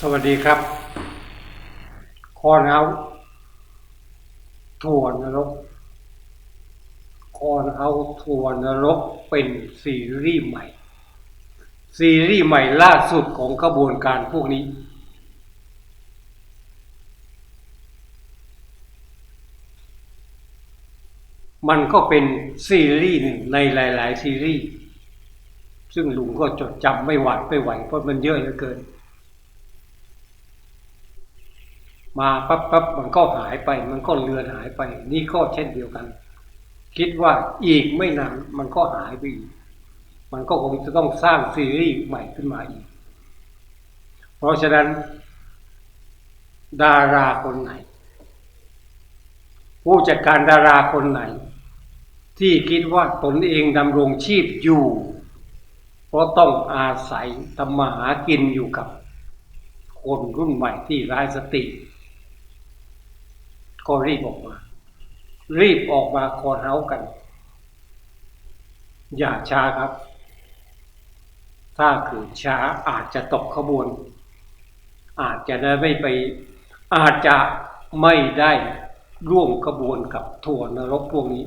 สวัสดีครับคอนเฮาทัวร์นรกคอนเฮาทัวร์นรกเป็นซีรีส์ใหม่ ซีรีส์ใหม่ล่าสุดของกระบวนการพวกนี้ มันก็เป็นซีรีส์หนึ่งในหลาย ๆ ซีรีส์ ซึ่งลุงก็จดจำไม่หวาดไม่ไหวเพราะมันเยอะเหลือเกิน มาปั๊บปั๊บมันก็หายไป มันก็เลือนหายไป นี่ก็เช่นเดียวกัน คิดว่าอีกไม่นานมันก็หายไปอีกมันก็คงจะต้องสร้างซีรีส์ใหม่ขึ้นมาอีก เพราะฉะนั้น ดาราคนไหน ผู้จัดการดาราคนไหน ที่คิดว่าตนเองดำรงชีพอยู่ เพราะต้องอาศัยทำมาหากินอยู่กับ คนรุ่นใหม่ที่ร้ายสติ ก็รีบออกมา รีบออกมาคอนเฮากัน อย่าช้าครับ ถ้าขืนช้าอาจจะตกขบวน อาจจะได้ไม่ไป อาจจะไม่ได้ร่วมขบวนกับทัวนรกพวกนี้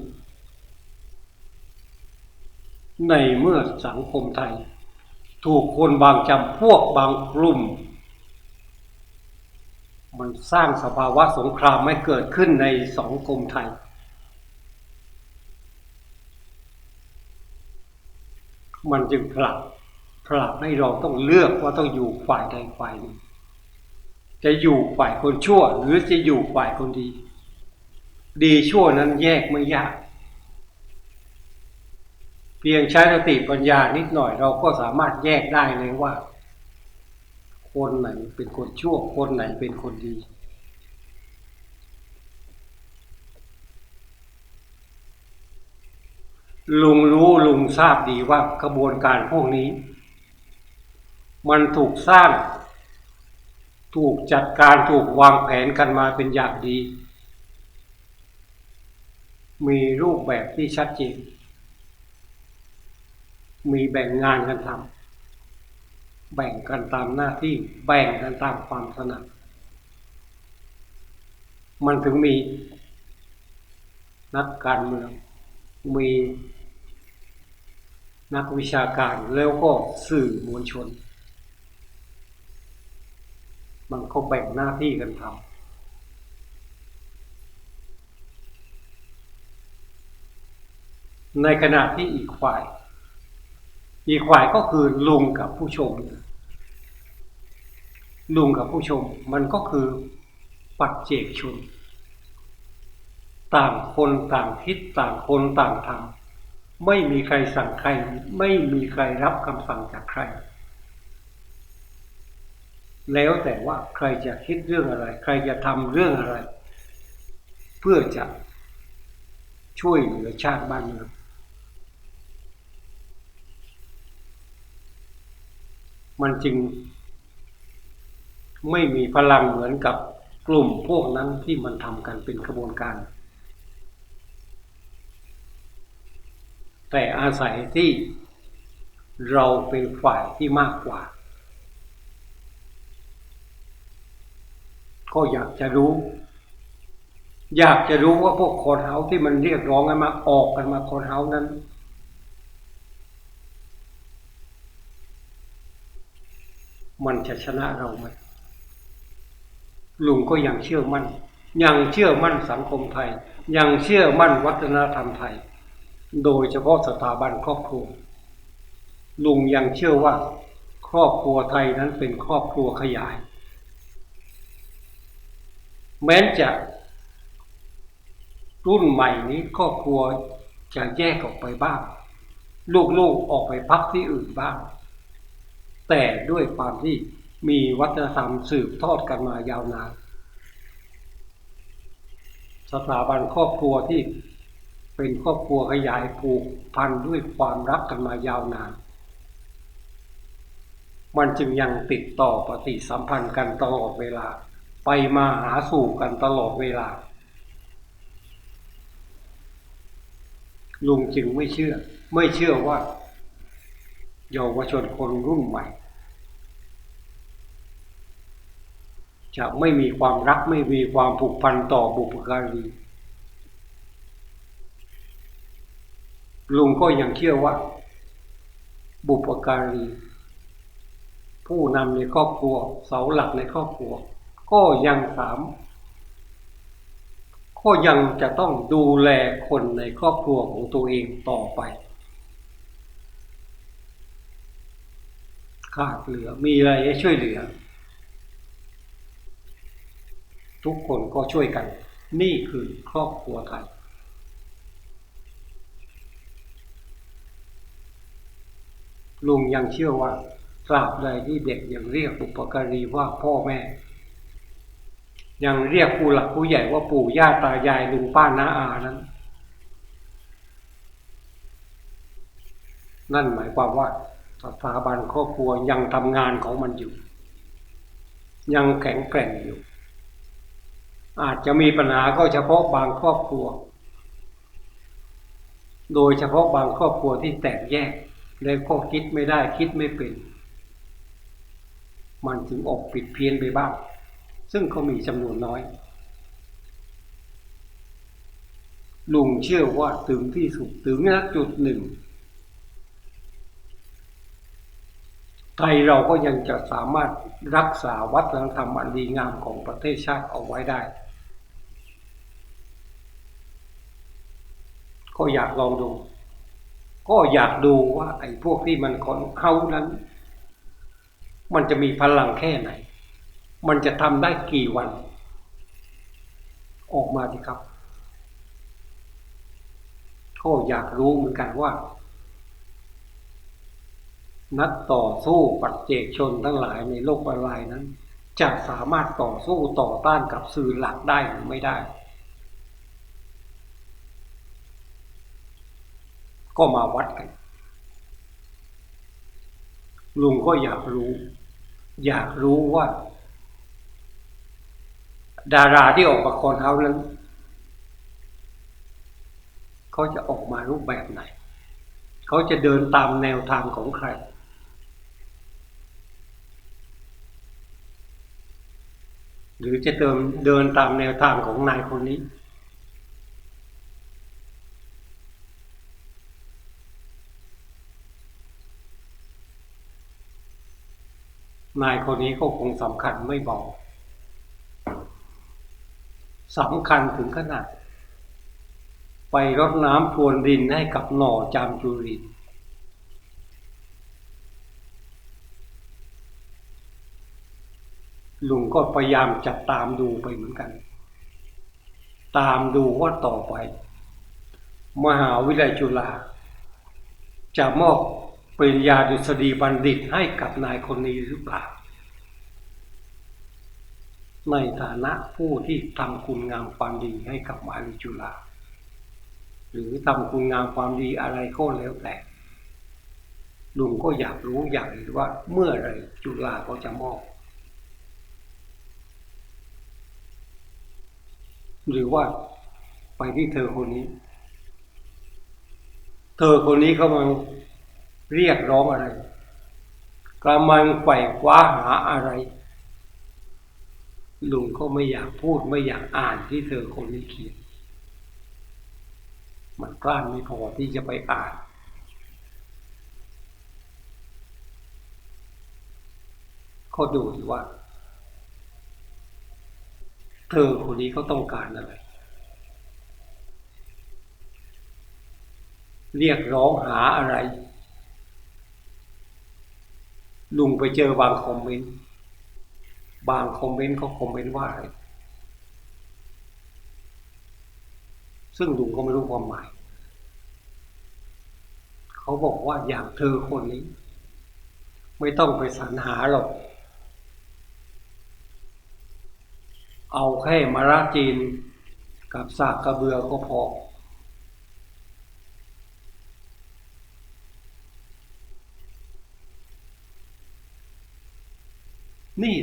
ในเมื่อสังคมไทย ถูกคนบางจำพวกบางกลุ่ม มันสร้างสภาวะสงครามไม่เกิดขึ้นในสังคมไทย มันจึงผลักผลักให้เราต้องเลือกว่าต้องอยู่ฝ่ายใดฝ่ายหนึ่งจะอยู่ฝ่ายคนชั่ว หรือจะอยู่ฝ่ายคนดี ดีชั่วนั้นแยกไม่ยาก เพียงใช้สติปัญญานิดหน่อยเราก็สามารถแยกได้เลยว่า คนไหนเป็นคนชั่วคนไหนเป็นคนดี ลุงรู้ลุงทราบดีว่ากระบวนการพวกนี้ มันถูกสร้าง ถูกจัดการถูกวางแผนกันมาเป็นอย่างดี มีรูปแบบที่ชัดเจนมีแบ่งงานกันทำ แบ่งกันตามหน้าที่ แบ่งกันตามความถนัดมันถึงมีนักการเมืองมีนักวิชาการแล้วก็สื่อมวลชน มันก็แบ่งหน้าที่กันทำในขณะที่อีกฝ่าย อีกฝ่ายก็คือลุงกับผู้ชม ลุงกับผู้ชมมันก็คือปัจเจกชน ต่างคนต่างคิดต่างคนต่างทำไม่มีใครสั่งใคร ไม่มีใครรับคำสั่งจากใคร แล้วแต่ว่าใครจะคิดเรื่องอะไร ใครจะทำเรื่องอะไร เพื่อจะช่วยเหลือชาติบ้านเมือง มันจึง ไม่มีพลังเหมือนกับกลุ่มพวกนั้นที่มันทำกันเป็นขบวนการ แต่อาศัยที่เราเป็นฝ่ายที่มากกว่า ก็อยากจะรู้ อยากจะรู้ว่าพวกคนเฮาที่มันเรียกร้องกันมาออกกันมาคนเฮานั้น มันจะชนะเราไหมลุงก็ยังเชื่อมั่น ยังเชื่อมั่นสังคมไทย ยังเชื่อมั่นวัฒนธรรมไทย โดยเฉพาะสถาบันครอบครัว ลุงยังเชื่อว่า ครอบครัวไทยนั้นเป็นครอบครัวขยาย แม้จะรุ่นใหม่นี้ครอบครัวจะแยกออกไปบ้าง ลูกๆออกไปพักที่อื่นบ้าง แต่ด้วยความที่มีวัฒนธรรมสืบทอดกันมายาวนาน สถาบันครอบครัวที่เป็นครอบครัวขยายผูกพันด้วยความรักกันมายาวนาน มันจึงยังติดต่อปฏิสัมพันธ์กันตลอดเวลา ไปมาหาสู่กันตลอดเวลา ลุงจึงไม่เชื่อ ไม่เชื่อว่า เยาวชนคนรุ่นใหม่ จะไม่มีความรักไม่มีความผูกพันต่อบุพการีลุงก็ยังเชื่อว่า บุพการี ผู้นำในครอบครัว เสาหลักในครอบครัว ก็ยังสามก็ยังจะต้องดูแลคนในครอบครัวของตัวเองต่อไป ขาดเหลือ มีอะไรให้ช่วยเหลือ ทุกคนก็ช่วยกัน นี่คือครอบครัวไทยลุงยังเชื่อว่าตราบใดที่เด็กยังเรียกบุปการีว่าพ่อแม่ ยังเรียกผู้หลักผู้ใหญ่ว่าปู่ย่าตายายลุงป้าน้าอานั้น นั่นหมายความว่า สถาบันครอบครัวยังทำงานของมันอยู่ ยังแข็งแกร่งอยู่ อาจจะมีปัญหาก็เฉพาะบางครอบครัว โดยเฉพาะบางครอบครัวที่แตกแยกแล้วก็คิดไม่ได้คิดไม่เป็น มันถึงออกปิดเพี้ยนไปบ้าง ซึ่งก็มีจำนวนน้อย ลุงเชื่อว่าถึงที่สุดถึงณจุดหนึ่ง ไทยเราก็ยังจะสามารถรักษาวัฒนธรรมอันดีงามของประเทศชาติเอาไว้ได้ ก็อยากลองดู ก็อยากดูว่าไอ้พวกที่มันคนเขานั้น มันจะมีพลังแค่ไหน มันจะทำได้กี่วัน ออกมาดิครับ ก็อยากรู้เหมือนกันว่า นักต่อสู้ปัจเจกชนทั้งหลายในโลกออนไลน์นั้น จะสามารถต่อสู้ต่อต้านกับสื่อหลักได้หรือไม่ได้ ก็มาวัดกันลุงก็อยากรู้ อยากรู้ว่า ดาราที่ออกมาคอนเขานั้นเขาจะออกมารูปแบบไหน เขาจะเดินตามแนวทางของใคร หรือจะเดินเดินตามแนวทางของนายคนนี้ นายคนนี้ก็คงสำคัญไม่เบาสำคัญถึงขนาด ไปรดน้ำพรวนดินให้กับหน่อจามจุรี ลุงก็พยายามจับตามดูไปเหมือนกัน ตามดูว่าต่อไป มหาวิทยาลัยจุฬาจะมอบปริญญาดุษฎีบัณฑิตให้กับนายคนนี้หรือเปล่า ในฐานะผู้ที่ทำคุณงามความดีให้กับมหาวิทยาลัยจุฬาหรือทำคุณงามความดีอะไรก็แล้วแต่ลุงก็อยากรู้อยากเห็นว่าเมื่อไรจุฬาก็จะมอบ หรือว่าไปที่เธอคนนี้ เธอคนนี้เขามาเรียกร้องอะไรกำลังไขว่คว้าหาอะไร ลุงก็ไม่อยากพูดไม่อยากอ่านที่เธอคนนี้เขียน มันกล้าไม่พอที่จะไปอ่านเขาดูดีว่า เธอคนนี้เขาต้องการอะไร เรียกร้องหาอะไร ลุงไปเจอบางคอมเมนต์บางคอมเมนต์เขาคอมเมนต์ว่าอะไรซึ่งลุงก็ไม่รู้ความหมาย เขาบอกว่าอย่างเธอคนนี้ ไม่ต้องไปสรรหาหรอก เอาแค่มาราจีนกับสากกระเบือก็พอ นี่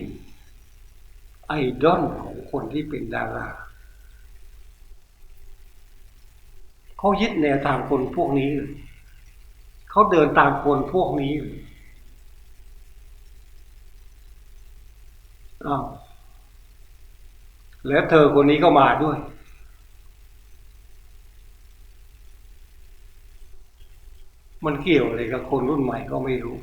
ไอดอลของคนที่เป็นดารา เขายึดแนวทางคนพวกนี้ เขาเดินตามคนพวกนี้อ้าว แล้วเธอคนนี้ก็มาด้วย มันเกี่ยวอะไรกับคนรุ่นใหม่ก็ไม่รู้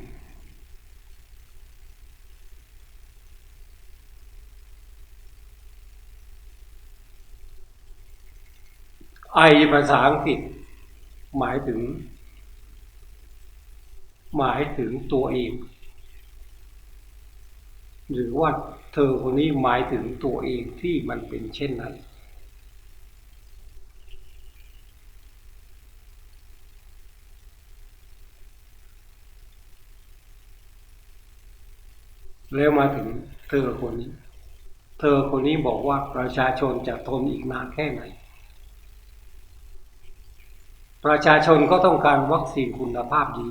ไอภาษาอังกฤษ หมายถึง หมายถึงตัวเอง หรือว่า เธอคนนี้หมายถึงตัวเองที่มันเป็นเช่นนั้น แล้วมาถึงเธอคนนี้ เธอคนนี้บอกว่าประชาชนจะทนอีกนานแค่ไหน ประชาชนก็ต้องการวัคซีนคุณภาพดี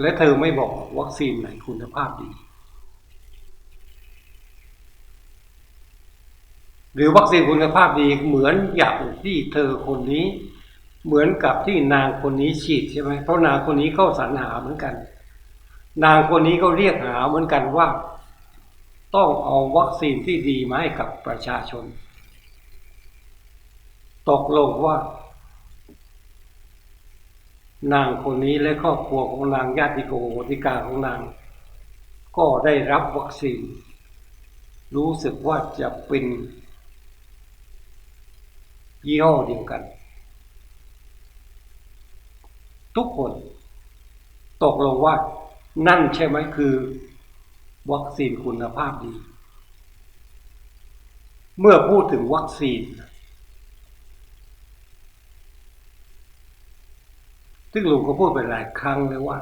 และเธอไม่บอกวัคซีนไหนคุณภาพดี หรือวัคซีนคุณภาพดีเหมือนอย่างที่เธอคนนี้ เหมือนกับที่นางคนนี้ฉีดใช่ไหมเพราะนางคนนี้ก็สรรหาเหมือนกัน นางคนนี้ก็เรียกหาเหมือนกันว่า ต้องเอาวัคซีนที่ดีมาให้กับประชาชน ตกลงว่า นางคนนี้และครอบครัวของนางญาติโกโหติกาของนาง ก็ได้รับวัคซีน รู้สึกว่าจะเป็นยี่ห้อเดียวกัน ทุกคนตกลงว่านั่นใช่ไหมคือวัคซีนคุณภาพดี เมื่อพูดถึงวัคซีน ซึ่งลุงก็พูดไปหลายครั้งเลยว่า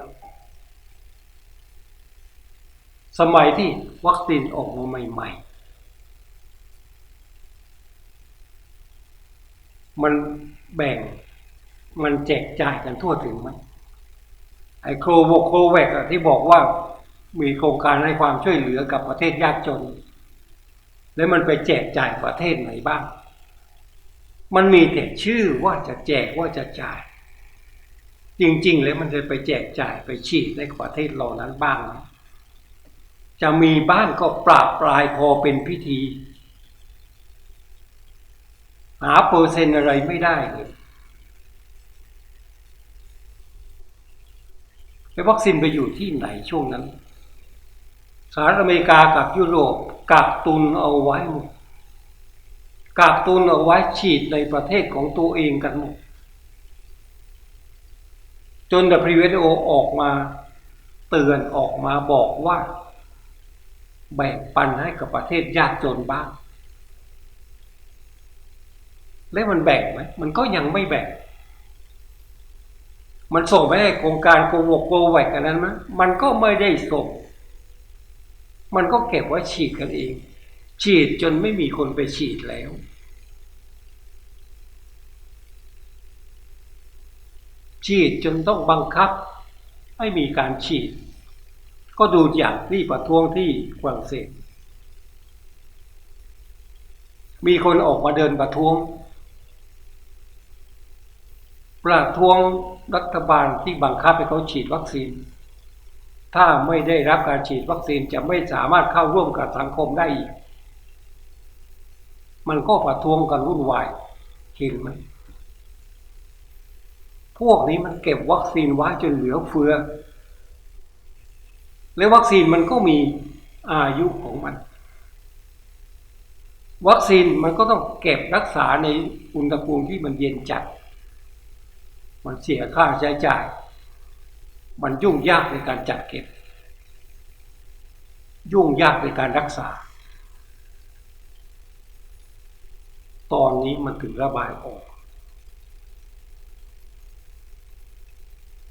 สมัยที่วัคซีนออกมาใหม่ ๆ มันแบ่งมันแจกจ่ายกันทั่วถึงไหมไอโครโวโคแวกที่บอกว่ามีโครงการให้ความช่วยเหลือกับประเทศยากจน แล้วมันไปแจกจ่ายประเทศไหนบ้าง มันมีแต่ชื่อว่าจะแจกว่าจะจ่าย จริง ๆ แล้วมันจะไปแจกจ่ายไปฉีดในประเทศเรานั้นบ้างไหมจะมีบ้างก็ปราบปลายพอเป็นพิธี หาเปอร์เซ็นต์อะไรไม่ได้เลยแล้ววัคซีนไปอยู่ที่ไหนช่วงนั้นสหรัฐอเมริกากับยุโรปกักตุนเอาไว้หมดกักตุนเอาไว้ฉีดในประเทศของตัวเองกันหมด จน WHO ออกมาเตือนออกมาบอกว่า แบ่งปันให้กับประเทศยากจนบ้าง แล้วมันแบ่งไหมมันก็ยังไม่แบ่ง มันส่งไปให้โครงการโกวกโกแวกกันนั้นไหมมันก็ไม่ได้ส่ง มันก็เก็บไว้ฉีดกันเอง ฉีดจนไม่มีคนไปฉีดแล้ว ฉีดจนต้องบังคับ ให้มีการฉีด ก็ดูอย่างที่ประท้วงที่ฝรั่งเศส มีคนออกมาเดินประท้วง ประท้วงรัฐบาลที่บังคับให้เขาฉีดวัคซีน ถ้าไม่ได้รับการฉีดวัคซีนจะไม่สามารถเข้าร่วมกับสังคมได้อีก มันก็ประท้วงกันวุ่นวายเห็นไหม พวกนี้มันเก็บวัคซีนไว้จนเหลือเฟือ และวัคซีนมันก็มีอายุของมัน วัคซีนมันก็ต้องเก็บรักษาในอุณหภูมิที่มันเย็นจัด มันเสียค่าใช้จ่าย มันยุ่งยากในการจัดเก็บ ยุ่งยากในการรักษา ตอนนี้มันถึงระบายออก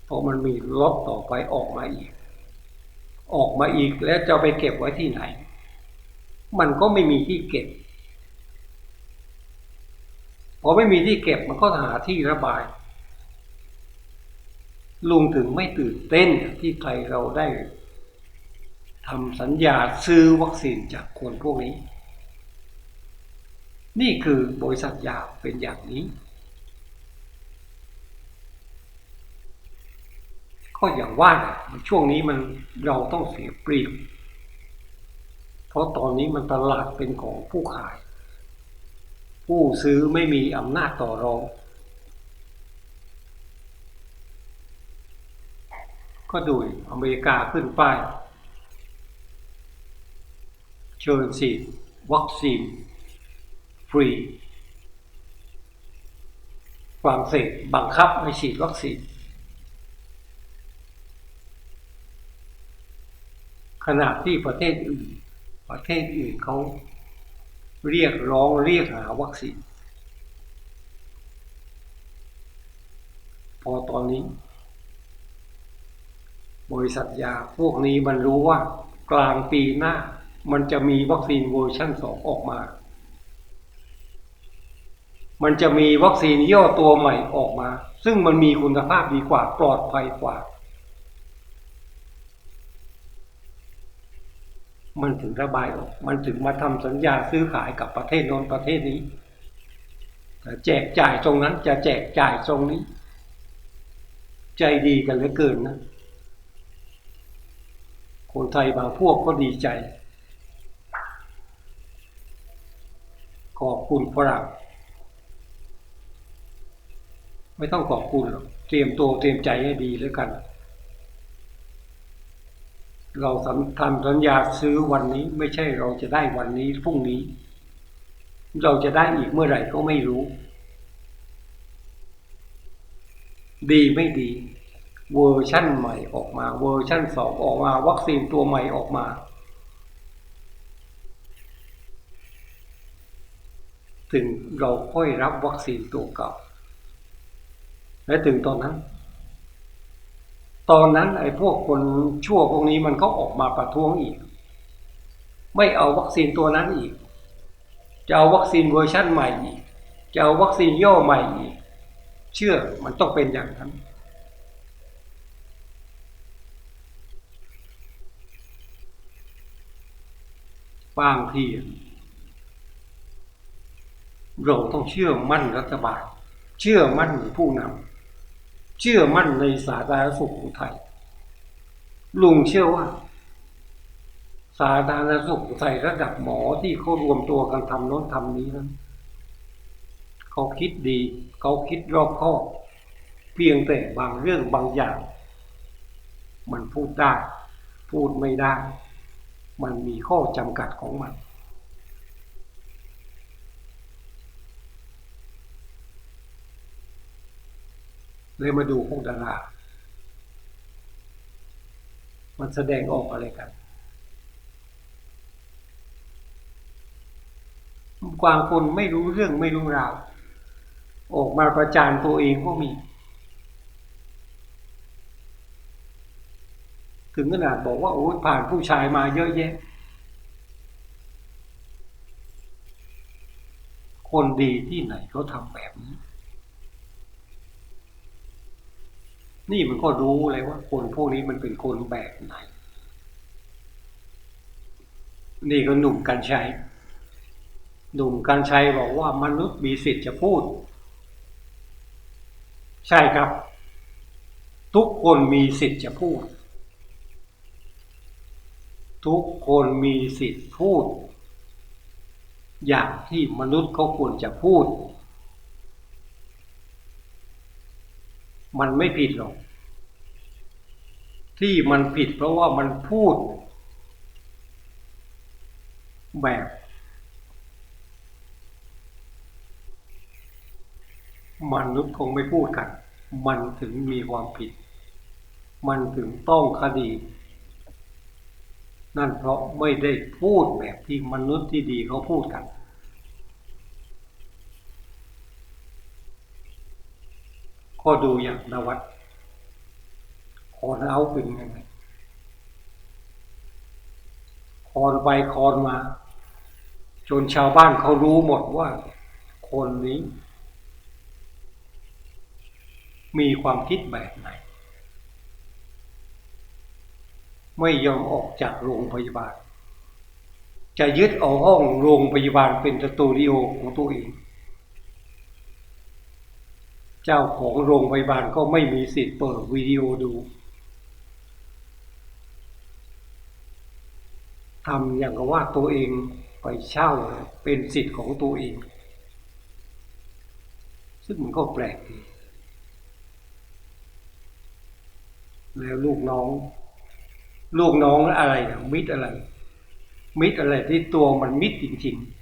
พอมันมีล็อตต่อไปออกมาอีก ออกมาอีกแล้วจะไปเก็บไว้ที่ไหน มันก็ไม่มีที่เก็บพอไม่มีที่เก็บมันก็หาที่ระบาย ลุงถึงไม่ตื่นเต้นที่ไทยเราได้ทำสัญญาซื้อวัคซีนจากคนพวกนี้ นี่คือบริษัทยาเป็นอย่างนี้ ก็อย่างว่าช่วงนี้มันเราต้องเสียเปรียบ เพราะตอนนี้มันตลาดเป็นของผู้ขาย ผู้ซื้อไม่มีอำนาจต่อรอง ก็ดูอเมริกาขึ้นป้ายเชิญฉีดวัคซีนฟรีฝรั่งเศสบังคับให้ฉีดวัคซีน ขณะที่ประเทศอื่น ประเทศอื่นเขาเรียกร้องเรียกหาวัคซีน พอตอนนี้ บริษัทยาพวกนี้มันรู้ว่ากลางปีหน้า มันจะมีวัคซีนเวอร์ชันสองออกมา มันจะมีวัคซีนย่อตัวใหม่ออกมา ซึ่งมันมีคุณภาพดีกว่าปลอดภัยกว่า มันถึงระบายออก มันถึงมาทำสัญญาซื้อขายกับประเทศโน้นประเทศนี้แต่แจกจ่ายตรงนั้นจะแจกจ่ายตรงนี้ ใจดีกันเหลือเกินนะ คนไทยบางพวกก็ดีใจขอบคุณฝรั่งไม่ต้องขอบคุณหรอกเตรียมตัวเตรียมใจให้ดีแล้วกัน เราทำสัญญาซื้อวันนี้ ไม่ใช่เราจะได้วันนี้พรุ่งนี้ เราจะได้อีกเมื่อไหร่ก็ไม่รู้ ดีไม่ดี เวอร์ชั่นใหม่ออกมา เวอร์ชั่นสองออกมาวัคซีนตัวใหม่ออกมา ถึงเราค่อยรับวัคซีนตัวเก่าและถึงตอนนั้น ตอนนั้นไอ้พวกคนชั่วพวกนี้มันก็ออกมาประท้วงอีก ไม่เอาวัคซีนตัวนั้นอีก จะเอาวัคซีนเวอร์ชั่นใหม่อีก จะเอาวัคซีนย่อใหม่อีก เชื่อมันต้องเป็นอย่างนั้น บางทีเราต้องเชื่อมั่นรัฐบาล เชื่อมั่นผู้นำ เชื่อมั่นในสาธารณสุขของไทย ลุงเชื่อว่า สาธารณสุขไทยระดับหมอที่เขารวมตัวกันทำโน้นทำนี้นั้นเขาคิดดี เขาคิดรอบคอบเพียงแต่บางเรื่องบางอย่าง มันพูดได้ พูดไม่ได้ มันมีข้อจำกัดของมัน เลยมาดูพวกดารา มันแสดงออกอะไรกันกวางคนไม่รู้เรื่องไม่รู้ราว ออกมาประจานตัวเองก็มี ถึงขนาดบอกว่าโอ้ยผ่านผู้ชายมาเยอะแยะ คนดีที่ไหนเขาทำแบบนี้ นี่มันก็รู้เลยว่า คนพวกนี้มันเป็นคนแบบไหน นี่ก็หนุ่มกันชัยหนุ่มกันชัยบอกว่ามนุษย์มีสิทธิ์จะพูด ใช่ครับ ทุกคนมีสิทธิ์จะพูด ทุกคนมีสิทธิ์พูด อย่างที่มนุษย์เขาควรจะพูด มันไม่ผิดหรอก ที่มันผิดเพราะว่ามันพูด แบบ มนุษย์คงไม่พูดกัน มันถึงมีความผิด มันถึงต้องคดี นั่นเพราะไม่ได้พูดแบบที่มนุษย์ที่ดีเขาพูดกัน ก็ดูอย่างนวัดคอนเอาเป็นยังไงคอนไปคอนมา จนชาวบ้านเขารู้หมดว่า คนนี้ มีความคิดแบบไหน ไม่ยอมออกจากโรงพยาบาล จะยึดเอาห้องโรงพยาบาลเป็นสตูดิโอของตัวเอง เจ้าของโรงพยาบาลก็ไม่มีสิทธิ์เปิดวิดีโอดูทำอย่างกับว่าตัวเองไปเช่าเป็นสิทธิ์ของตัวเอง ซึ่งมันก็แปลก แล้วลูกน้อง ลูกน้องอะไรมิตรอะไร มิตรอะไรที่ตัวมันมิตรจริง ๆ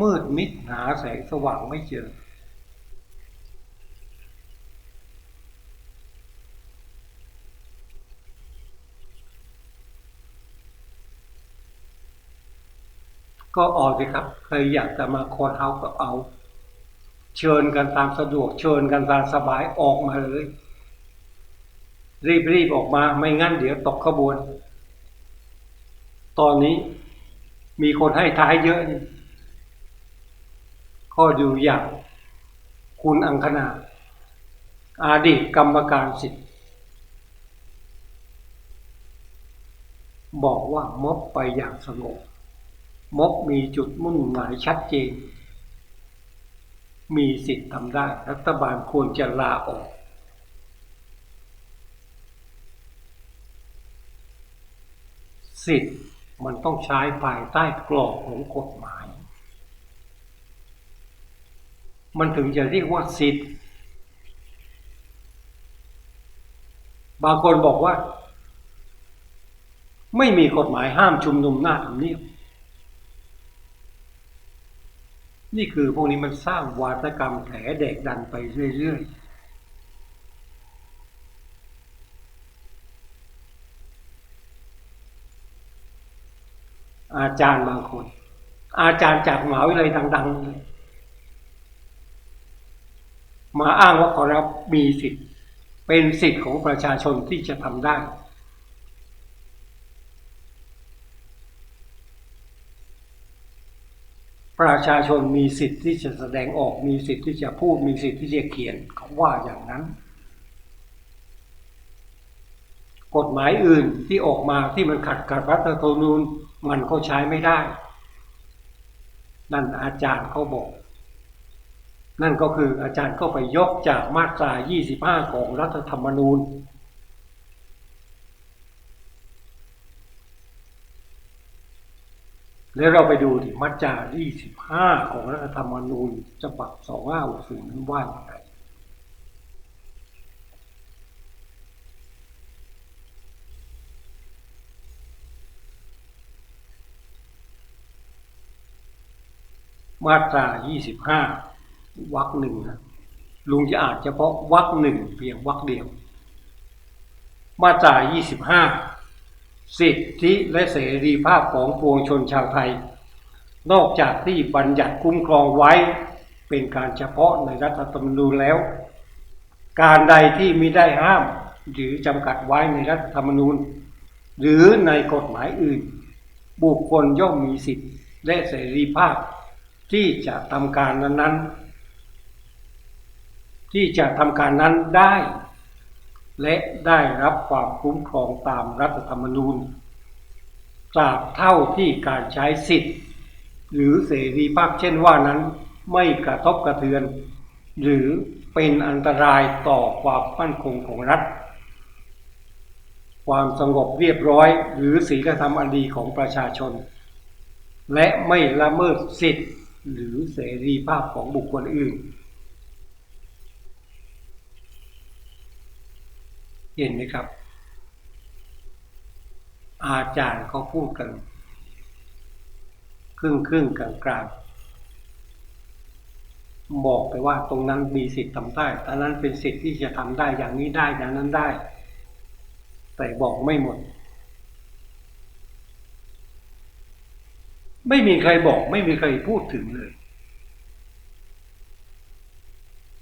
มืดมิดหาแสงสว่างไม่เจอ ก็ออกสิครับ ใครอยากจะมาโคอร์เฮาก็เอา เชิญกันตามสะดวก เชิญกันตามสบายออกมาเลย รีบรีบออกมาไม่งั้นเดี๋ยวตกขบวน ตอนนี้มีคนให้ท้ายเยอะนี่ ข้อดูอย่าง คุณอังคณาอาดีตกรรมการสิทธิ์บอกว่าม็อบไปอย่างสงบม็อบมีจุดมุ่งหมายชัดเจน มีสิทธิ์ทำได้ รัฐบาลควรจะลาออก สิทธิ์มันต้องใช้ภายใต้กรอบของกฎหมาย มันถึงจะเรียกว่าสิทธิ์ บางคนบอกว่า ไม่มีกฎหมายห้ามชุมนุมหน้าทำเนียบนี่คือพวกนี้มันสร้างวาทกรรมแถเด็กดันไปเรื่อยๆอาจารย์บางคน อาจารย์จากหมหาวิทยาลัยดังๆเลย มาอ้างว่าขอรับมีสิทธิ์ เป็นสิทธิ์ของประชาชนที่จะทำได้ ประชาชนมีสิทธิ์ที่จะแสดงออกมีสิทธิ์ที่จะพูดมีสิทธิ์ที่จะเขียนเขาว่าอย่างนั้น กฎหมายอื่นที่ออกมาที่มันขัดกับรัฐธรรมนูญมันก็ใช้ไม่ได้ นั่นอาจารย์เขาบอก นั่นก็คืออาจารย์ก็ไปยกจากมาตรา 25 ของรัฐธรรมนูญ แล้วเราไปดูที่มาตรา 25 ของรัฐธรรมนูญฉบับ 2560นั้นว่าอย่างไรมาตรา 25 วรรคหนึ่งนะลุงจะอ่านเฉพาะวรรคหนึ่งเพียงวรรคเดียว มาตรา25 สิทธิและเสรีภาพของปวงชนชาวไทย นอกจากที่บัญญัติคุ้มครองไว้เป็นการเฉพาะในรัฐธรรมนูญแล้ว การใดที่มิได้ห้ามหรือจำกัดไว้ในรัฐธรรมนูญ หรือในกฎหมายอื่น บุคคลย่อมมีสิทธิและเสรีภาพที่จะทำการนั้นๆ ที่จะทำการนั้นได้ และได้รับความคุ้มครองตามรัฐธรรมนูญตราบเท่าที่การใช้สิทธิ์ หรือเสรีภาพเช่นว่านั้นไม่กระทบกระเทือน หรือเป็นอันตรายต่อความมั่นคงของรัฐ ความสงบเรียบร้อย หรือศีลธรรมอันดีของประชาชน และไม่ละเมิดสิทธิ์ หรือเสรีภาพของบุคคลอื่น เห็นไหมครับ อาจารย์เขาพูดกัน ครึ่งครึ่งกลางกลางบอกไปว่าตรงนั้นมีสิทธิ์ทำได้อันนั้นเป็นสิทธิ์ที่จะทำได้อย่างนี้ได้อย่างนั้นได้ แต่บอกไม่หมด ไม่มีใครบอก ไม่มีใครพูดถึงเลย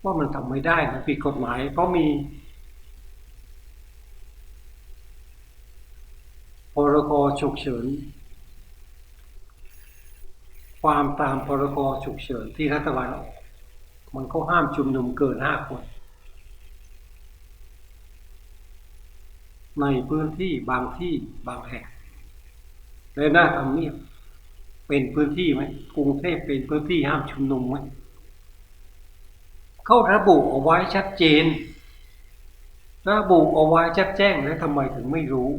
ว่ามันทำไม่ได้มันผิดกฎหมาย เพราะมี พร กฉุกเฉิน ความตามพรกฉุกเฉินที่รัฐบาลออกมันก็ห้ามชุมนุมเกินห้าคน ในพื้นที่บางที่บางแห่งและหน้าทำเนียบเป็นพื้นที่ไหมกรุงเทพเป็นพื้นที่ห้ามชุมนุมไหมเขาระบุเอาไว้ชัดเจน ระบุเอาไว้ชัดแจ้งแล้วทำไมถึงไม่รู้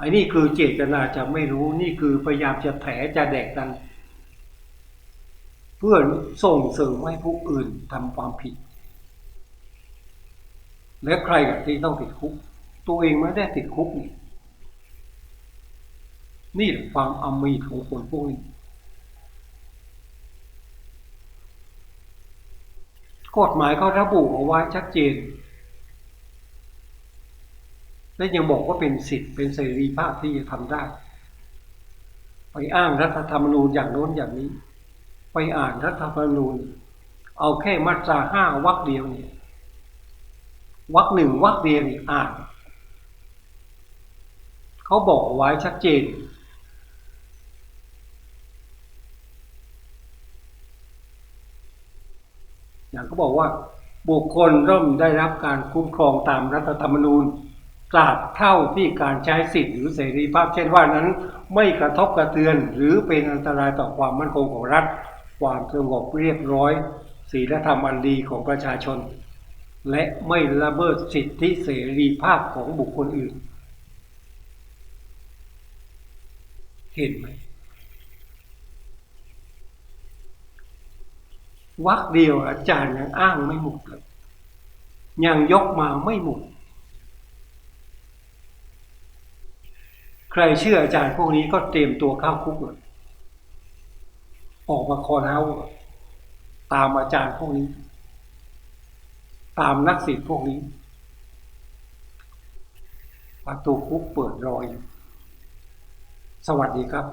อ้นี่คือเจตนาจะไม่รู้นี่คือพยายามจะแถจะแดกกัน เพื่อส่งเสริมให้ผู้อื่นทำความผิด และใครกับที่ต้องติดคุก ตัวเองไม่ได้ติดคุกนี่นี่แหละความอำมีของคนพวกนี้ กฎหมายเขาระบุเอาไว้ชัดเจน และยังบอกว่าเป็นสิทธิ์เป็นเสรีภาพที่จะทำได้ ไปอ้างรัฐธรรมนูญอย่างโน้นอย่างนี้ ไปอ่านรัฐธรรมนูญ เอาแค่มาตราห้าวรรคเดียวเนี่ยวรรคหนึ่งวรรคเดียวนี่อ่านเขาบอกไว้ชัดเจน อย่างเขาบอกว่าบุคคลร่อมได้รับการคุ้มครองตามรัฐธรรมนูญ ตราบเท่าที่การใช้สิทธิหรือเสรีภาพเช่นว่านั้น ไม่กระทบกระเทือน หรือเป็นอันตรายต่อความมั่นคงของรัฐ ความสงบเรียบร้อยศีลธรรมอันดีของประชาชน และไม่ละเมิดสิทธิเสรีภาพของบุคคลอื่น เห็นไหมวักเดียวอาจารย์ยังอ้างไม่หมดเลยยังยกมาไม่หมด ใครเชื่ออาจารย์พวกนี้ก็เตรียมตัวเข้าคุกออกมาคอเฮาตามอาจารย์พวกนี้ ตามนักศิษย์พวกนี้ประตูคุกเปิดรออยู่สวัสดีครับ